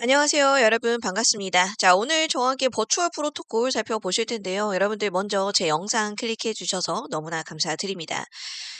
안녕하세요. 여러분 반갑습니다. 자, 오늘 함께 버추얼 프로토콜 살펴보실 텐데요. 여러분들 먼저 제 영상 클릭해 주셔서 너무나 감사드립니다.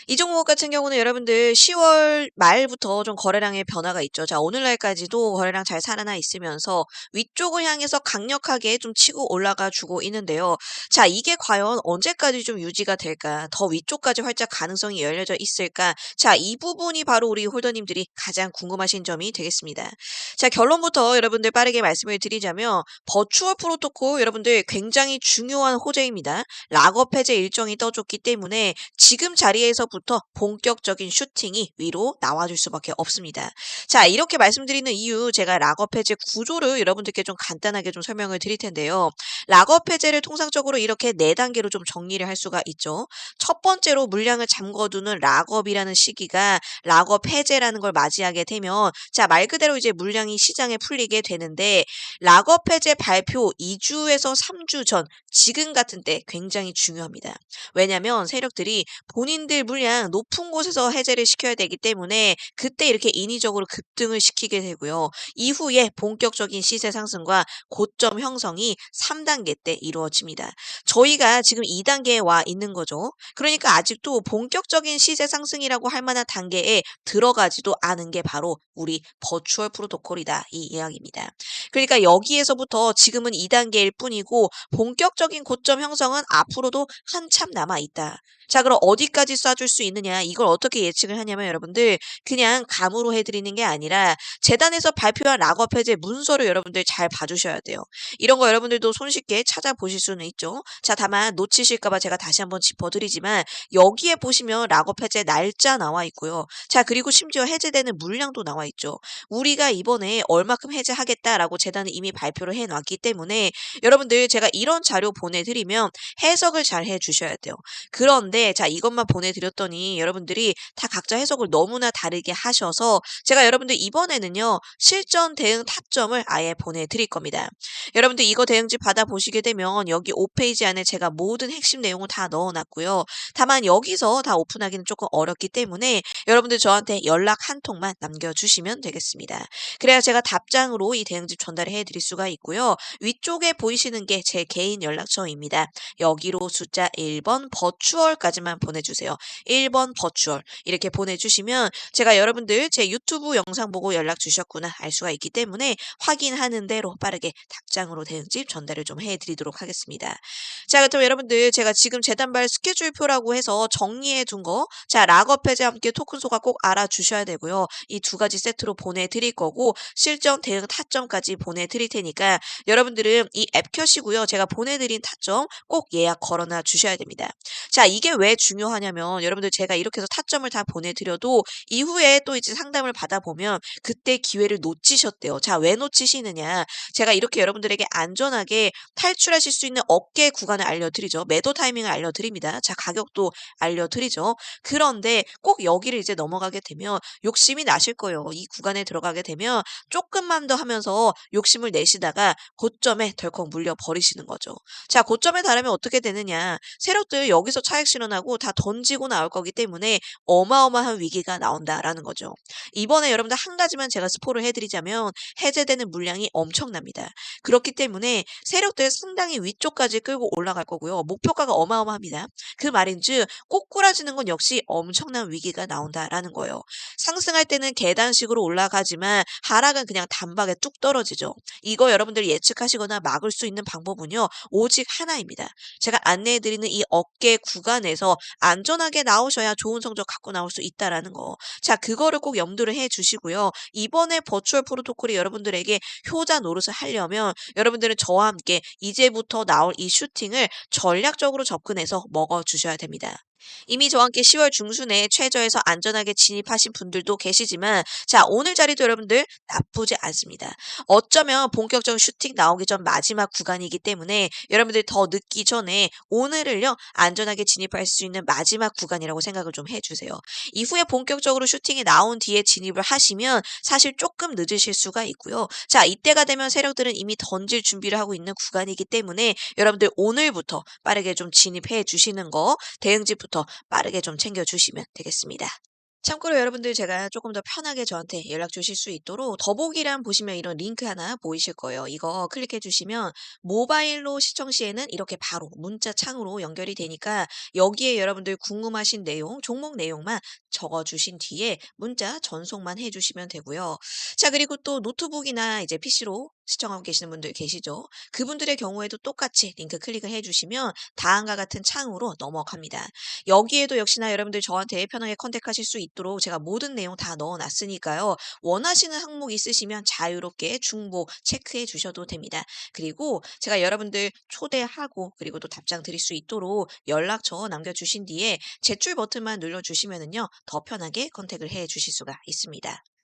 이 종목 같은 경우는 여러분들 10월 말부터 좀 거래량의 변화가 있죠. 자, 오늘날까지도 거래량 잘 살아나 있으면서 위쪽을 향해서 강력하게 좀 치고 올라가 주고 있는데요. 자, 이게 과연 언제까지 좀 유지가 될까? 더 위쪽까지 활짝 가능성이 열려져 있을까? 자, 이 부분이 바로 우리 홀더님들이 가장 궁금하신 점이 되겠습니다. 자, 결론부터 여러분들 빠르게 말씀을 드리자면 버추얼 프로토콜 여러분들 굉장히 중요한 호재입니다. 락업 해제 일정이 떠줬기 때문에 지금 자리에서부터 본격적인 슈팅이 위로 나와줄 수밖에 없습니다. 자, 이렇게 말씀드리는 이유 제가 락업 해제 구조를 여러분들께 좀 간단하게 좀 설명을 드릴 텐데요. 락업 해제를 통상적으로 이렇게 네 단계로 좀 정리를 할 수가 있죠. 첫 번째로 물량을 잠궈두는 락업이라는 시기가 락업 해제라는 걸 맞이하게 되면 자, 말 그대로 이제 물량이 시장에 풀 리게 되는데 락업 해제 발표 2주에서 3주 전 지금 같은 때 굉장히 중요합니다. 왜냐면 세력들이 본인들 물량 높은 곳에서 해제를 시켜야 되기 때문에 그때 이렇게 인위적으로 급등을 시키게 되고요. 이후에 본격적인 시세 상승과 고점 형성이 3단계 때 이루어집니다. 저희가 지금 2단계에 와 있는 거죠. 그러니까 아직도 본격적인 시세 상승이라고 할 만한 단계에 들어가지도 않은 게 바로 우리 버추얼 프로토콜이다. 이 이야기 입니다. 그러니까 여기에서부터 지금은 2단계일 뿐이고 본격적인 고점 형성은 앞으로도 한참 남아 있다. 자, 그럼 어디까지 쏴줄 수 있느냐? 이걸 어떻게 예측을 하냐면 여러분들 그냥 감으로 해드리는 게 아니라 재단에서 발표한 락업 해제 문서를 여러분들 잘 봐주셔야 돼요. 이런 거 여러분들도 손쉽게 찾아보실 수는 있죠. 자, 다만 놓치실까봐 제가 다시 한번 짚어드리지만 여기에 보시면 락업 해제 날짜 나와 있고요. 자, 그리고 심지어 해제되는 물량도 나와 있죠. 우리가 이번에 얼마큼 해제하겠다라고 재단은 이미 발표를 해놨기 때문에 여러분들 제가 이런 자료 보내드리면 해석을 잘 해주셔야 돼요. 그런데 자 이것만 보내드렸더니 여러분들이 다 각자 해석을 너무나 다르게 하셔서 제가 여러분들 이번에는요 실전 대응 타점을 아예 보내드릴 겁니다. 여러분들 이거 대응지 받아보시게 되면 여기 5페이지 안에 제가 모든 핵심 내용을 다 넣어놨고요. 다만 여기서 다 오픈하기는 조금 어렵기 때문에 여러분들 저한테 연락 한 통만 남겨주시면 되겠습니다. 그래야 제가 답장 으로 이 대응집 전달을 해드릴 수가 있고요. 위쪽에 보이시는 게 제 개인 연락처입니다. 여기로 숫자 1번 버추얼까지만 보내주세요. 1번 버추얼 이렇게 보내주시면 제가 여러분들 제 유튜브 영상 보고 연락 주셨구나 알 수가 있기 때문에 확인하는 대로 빠르게 답장으로 대응집 전달을 좀 해드리도록 하겠습니다. 자 그럼 여러분들 제가 지금 재단발 스케줄표라고 해서 정리해 둔 거 자 락업 해제 함께 토큰 소가 꼭 알아주셔야 되고요. 이 두 가지 세트로 보내드릴 거고 실전 대응 타점까지 보내드릴 테니까 여러분들은 이 앱 켜시고요. 제가 보내드린 타점 꼭 예약 걸어놔 주셔야 됩니다. 자, 이게 왜 중요하냐면 여러분들 제가 이렇게 해서 타점을 다 보내드려도 이후에 또 이제 상담을 받아보면 그때 기회를 놓치셨대요. 자, 왜 놓치시느냐? 제가 이렇게 여러분들에게 안전하게 탈출하실 수 있는 어깨 구간을 알려드리죠. 매도 타이밍을 알려드립니다. 자, 가격도 알려드리죠. 그런데 꼭 여기를 이제 넘어가게 되면 욕심이 나실 거예요. 이 구간에 들어가게 되면 조금만 더 하면서 욕심을 내시다가 고점에 덜컥 물려 버리시는 거죠. 자, 고점에 달하면 어떻게 되느냐? 세력들 여기서 차익 실현하고 다 던지고 나올 거기 때문에 어마어마한 위기가 나온다라는 거죠. 이번에 여러분들 한 가지만 제가 스포를 해드리자면 해제되는 물량이 엄청납니다. 그렇기 때문에 세력들 상당히 위쪽까지 끌고 올라 갈 거고요. 목표가가 어마어마합니다. 그 말인즉 꼬꾸라지는 건 역시 엄청난 위기가 나온다라는 거예요. 상승할 때는 계단식으로 올라가지만 하락은 그냥 단박에 뚝 떨어지죠. 이거 여러분들 예측하시거나 막을 수 있는 방법은요. 오직 하나입니다. 제가 안내해드리는 이 어깨 구간에서 안전하게 나오셔야 좋은 성적 갖고 나올 수 있다라는 거. 자, 그거를 꼭 염두를 해 주시고요. 이번에 버추얼 프로토콜이 여러분들에게 효자 노릇을 하려면 여러분들은 저와 함께 이제부터 나올 이 슈팅을 전략적으로 접근해서 먹어 주셔야 됩니다. 이미 저와 함께 10월 중순에 최저에서 안전하게 진입하신 분들도 계시지만 자 오늘 자리도 여러분들 나쁘지 않습니다. 어쩌면 본격적인 슈팅 나오기 전 마지막 구간이기 때문에 여러분들 더 늦기 전에 오늘을요 안전하게 진입할 수 있는 마지막 구간이라고 생각을 좀 해주세요. 이후에 본격적으로 슈팅이 나온 뒤에 진입을 하시면 사실 조금 늦으실 수가 있고요. 자 이때가 되면 세력들은 이미 던질 준비를 하고 있는 구간이기 때문에 여러분들 오늘부터 빠르게 좀 진입해 주시는 거 대응집부터 빠르게 좀 챙겨주시면 되겠습니다. 참고로 여러분들 제가 조금 더 편하게 저한테 연락 주실 수 있도록 더보기란 보시면 이런 링크 하나 보이실 거예요. 이거 클릭해 주시면 모바일로 시청 시에는 이렇게 바로 문자 창으로 연결이 되니까 여기에 여러분들 궁금하신 내용, 종목 내용만 적어 주신 뒤에 문자 전송만 해 주시면 되고요. 자, 그리고 또 노트북이나 이제 PC로 시청하고 계시는 분들 계시죠? 그분들의 경우에도 똑같이 링크 클릭을 해 주시면 다음과 같은 창으로 넘어갑니다. 여기에도 역시나 여러분들 저한테 편하게 컨택하실 수 있도록 제가 모든 내용 다 넣어 놨으니까요. 원하시는 항목 있으시면 자유롭게 중복 체크해 주셔도 됩니다. 그리고 제가 여러분들 초대하고 그리고 또 답장 드릴 수 있도록 연락처 남겨 주신 뒤에 제출 버튼만 눌러 주시면은요. 더 편하게 컨택을 해 주실 수가 있습니다.